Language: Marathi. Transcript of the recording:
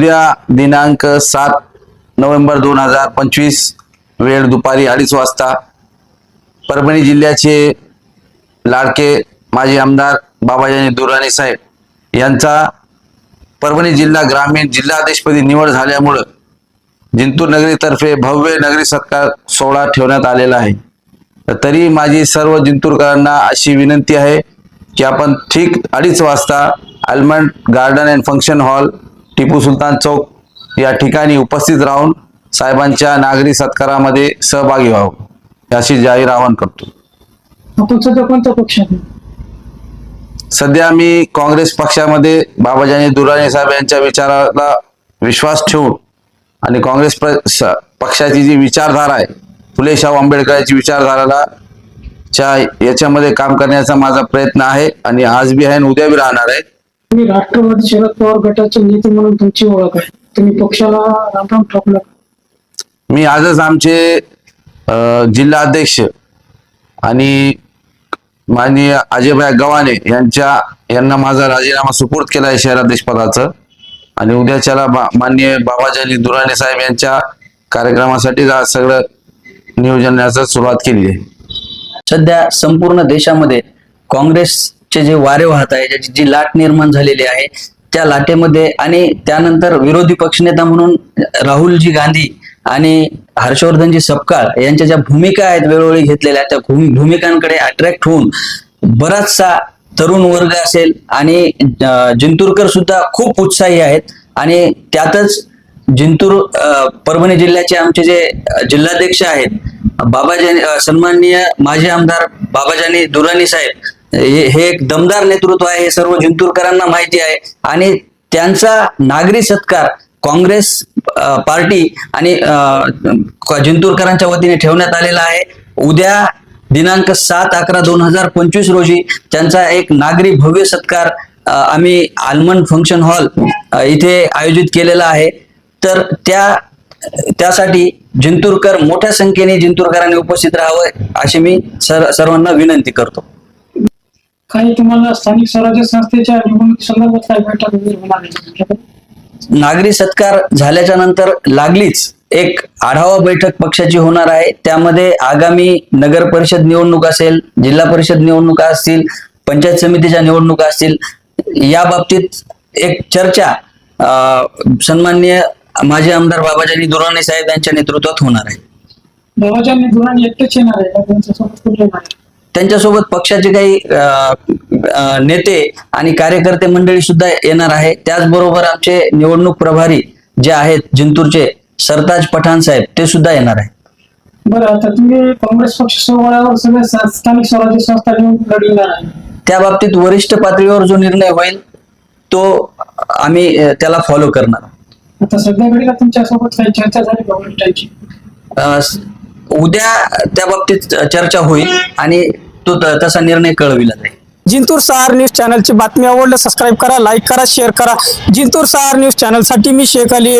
उद्या दिनांक सात नोव्हेंबर दोन हजार पंचवीस वेळ दुपारी अडीच वाजता परभणी जिल्ह्याचे लाडके माजी आमदार बाबाजानी दुराणे साहेब यांचा परभणी जिल्हा ग्रामीण जिल्हाध्यक्षपदी निवड झाल्यामुळं जिंतूर नगरीतर्फे भव्य नगरी सत्कार सोहळा ठेवण्यात आलेला आहे. तरी माझी सर्व जिंतूरकरांना अशी विनंती आहे की आपण ठीक अडीच वाजता almond garden and function hall Tipu Sultan चौक या ठिकाणी उपस्थित राहून साहेबांच्या नागरी सत्कारामध्ये सहभागी व्हावं अशी जाहीर आवाहन करतो सध्या कोणत्या पक्षात आहे? सध्या मी काँग्रेस पक्षामध्ये बाबाजानी दुराणी साहेब यांच्या विचाराला विश्वास ठेवून आणि काँग्रेस पक्षाची जी विचारधारा आहे फुले शाहू आंबेडकरांची विचारधाराला च्या याच्यामध्ये काम करण्याचा माझा प्रयत्न आहे आणि आज बी आहे आणि उद्या बी राहणार आहे तुम्ही राष्ट्रवादी शरद पवार गटाचे नेते म्हणून तुमची ओळख आहे. तुम्ही पक्षाला रामराम ठोकला मी आजच आमचे जिल्हा अध्यक्ष आणि माननीय अजयभाई गव्हाणे यांच्या यांना माझा राजीनामा सुपूर्द केला आहे शहराध्यक्ष पदाचं. आणि उद्याच्याला बा- माननीय बाबाजानी दुराणे साहेब यांच्या कार्यक्रमासाठी आज सगळं नियोजनाचं सुरुवात केली आहे. सध्या संपूर्ण देशामध्ये चे जे वारे वाहत आहे ज्याची जी लाट निर्माण झालेली आहे त्या लाटेमध्ये आणि त्यानंतर विरोधी पक्षनेता म्हणून राहुलजी गांधी आणि हर्षवर्धनजी सपकाळ यांच्या ज्या भूमिका आहेत वेळोवेळी घेतलेल्या त्या भूमि- भूमिकांकडे अट्रॅक्ट होऊन बराचसा तरुण वर्ग असेल आणि जिंतूरकर सुद्धा खूप उत्साही आहेत आणि त्यातच जिंतूर परभणी जिल्ह्याचे आमचे जे जिल्हाध्यक्ष आहेत बाबाजानी सन्माननीय माजी आमदार बाबाजानी दुराणी साहेब हे हे एक दमदार नेतृत्व आहे हे सर्व जिंतूरकरांना माहिती आहे. आणि त्यांचा नागरी सत्कार काँग्रेस पार्टी आणि जिंतूरकरांच्या वतीने ठेवण्यात आलेला आहे. उद्या दिनांक सात अकरा दोन हजार पंचवीस रोजी त्यांचा एक नागरी भव्य सत्कार आम्ही आलमंड फंक्शन हॉल इथे आयोजित केलेला आहे. तर त्या त्यासाठी जिंतूरकर मोठ्या संख्येने जिंतूरकरांनी उपस्थित राहावं अशी मी सर सर्वांना विनंती करतो. काही तुम्हाला स्थानिक स्वराज्य संस्थेच्या निवडणुकी संदर्भात काही बैठक वगैरे होणार आहे? नागरी सत्कार झाल्याच्यानंतर लागलीच एक आढावा बैठक पक्षाची होणार आहे. त्यामध्ये आगामी नगर परिषद निवडणूक असेल जिल्हा परिषद निवडणुका असतील पंचायत समितीच्या निवडणुका असतील या बाबतीत एक चर्चा सन्माननीय माजी आमदार बाबाजानी दुराणे साहेब यांच्या नेतृत्वात होणार आहे. बाबाजांनी दुराणी एकटेच येणार आहे? त्यांच्यासोबत पक्षाचे काही नेते आणि कार्यकर्ते मंडळी सुद्धा येणार आहे. त्याचबरोबर आमचे निवडणूक प्रभारी जे आहेत जिंतूरचे सरताज पठाण साहेब ते सुद्धा येणार आहे बरं आता तुम्ही काँग्रेस पक्ष सोहळ्यावर सगळे स्थानिक स्वराज्य संस्था निवडणूक लढविणार आहे. त्या बाबतीत वरिष्ठ पातळीवर जो निर्णय होईल तो आम्ही त्याला फॉलो करणार. आता सध्या घडीला तुमच्यासोबत काही चर्चा झाली का? वरिष्ठांची उद्या त्या बाबतीत चर्चा होईल आणि तो त- तसा निर्णय कळविला जाईल. जिंतूर सहार न्यूज चॅनलची बातमी आवडलं सबस्क्राईब करा लाईक करा शेअर करा. जिंतूर सहार न्यूज चॅनलसाठी मी शेख अली